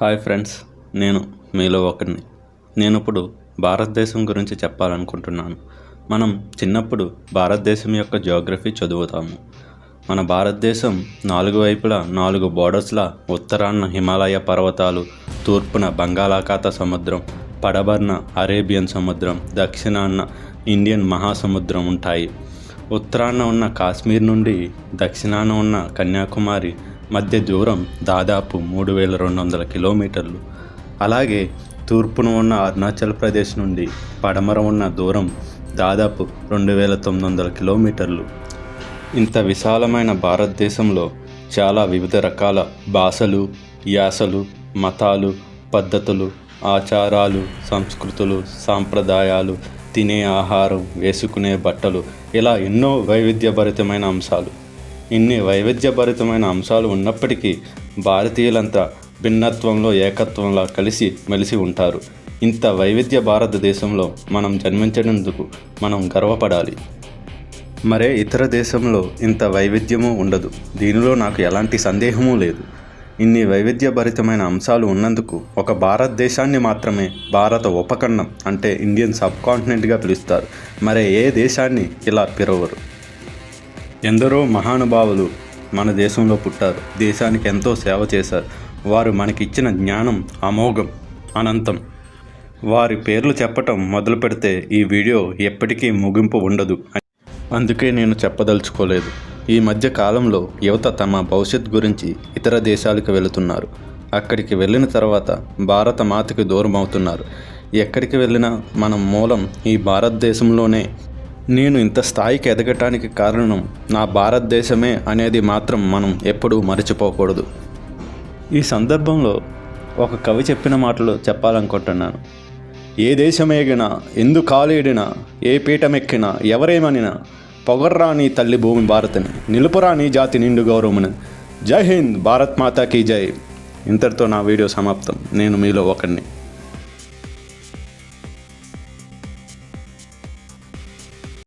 Hi friends నేను మీలో ఒకరిని నేను ఇప్పుడు భారతదేశం గురించి చెప్పాలనుకుంటున్నాను. మనం చిన్నప్పుడు భారతదేశం యొక్క జియోగ్రఫీ చదువుతాము. మన భారతదేశం నాలుగు వైపులా నాలుగు బోర్డర్స్లా ఉత్తరాన హిమాలయ పర్వతాలు తూర్పున బంగాళాఖాత సముద్రం పడబర్న అరేబియన్ సముద్రం దక్షిణాన ఇండియన్ మహాసముద్రం ఉంటాయి. ఉత్తరాన ఉన్న కాశ్మీర్ నుండి దక్షిణాన ఉన్న కన్యాకుమారి మధ్య దూరం దాదాపు మూడు వేల రెండు వందల కిలోమీటర్లు. అలాగే తూర్పున ఉన్న అరుణాచల్ ప్రదేశ్ నుండి పడమర ఉన్న దూరం దాదాపు రెండు వేల తొమ్మిది వందల కిలోమీటర్లు. ఇంత విశాలమైన భారతదేశంలో చాలా వివిధ రకాల భాషలు యాసలు మతాలు పద్ధతులు ఆచారాలు సంస్కృతులు సాంప్రదాయాలు తినే ఆహారం వేసుకునే బట్టలు ఇలా ఎన్నో వైవిధ్యభరితమైన అంశాలు. ఇన్ని వైవిధ్యభరితమైన అంశాలు ఉన్నప్పటికీ భారతీయులంతా భిన్నత్వంలో ఏకత్వంలా కలిసి మెలిసి ఉంటారు. ఇంత వైవిధ్య భారతదేశంలో మనం జన్మించినందుకు మనం గర్వపడాలి. మరే ఇతర దేశంలో ఇంత వైవిధ్యము ఉండదు. దీనిలో నాకు ఎలాంటి సందేహము లేదు. ఇన్ని వైవిధ్యభరితమైన అంశాలు ఉన్నందుకు ఒక భారతదేశాన్ని మాత్రమే భారత ఉపఖండం అంటే ఇండియన్ సబ్ కాంటినెంట్గా పిలుస్తారు. మరే ఏ దేశాన్ని ఇలా పిలవరు? ఎందరో మహానుభావులు మన దేశంలో పుట్టారు. దేశానికి ఎంతో సేవ చేశారు. వారు మనకిచ్చిన జ్ఞానం అమోఘం అనంతం. వారి పేర్లు చెప్పటం మొదలు పెడితే ఈ వీడియో ఎప్పటికీ ముగింపు ఉండదు అందుకే నేను చెప్పదలుచుకోలేదు. ఈ మధ్య కాలంలో యువత తమ భవిష్యత్ గురించి ఇతర దేశాలకు వెళుతున్నారు. అక్కడికి వెళ్ళిన తర్వాత భారత మాతకి దూరం అవుతున్నారు ఎక్కడికి వెళ్ళినా మనం మూలం ఈ భారతదేశంలోనే నేను ఇంత స్థాయికి ఎదగటానికి కారణం నా భారతదేశమే అనేది మాత్రం మనం ఎప్పుడూ మర్చిపోకూడదు. ఈ సందర్భంలో ఒక కవి చెప్పిన మాటలు చెప్పాలనుకుంటున్నాను. ఏ దేశమేగినా ఎందు కాలేడినా ఏ పీఠమెక్కినా ఎవరేమనినా పొగర్రాని తల్లి భూమి భారతని నిలుపురాని జాతి నిండు గౌరవముని. జై హింద్ భారత్ మాతాకి జై. ఇంతటితో నా వీడియో సమాప్తం. నేను మీలో ఒకరిని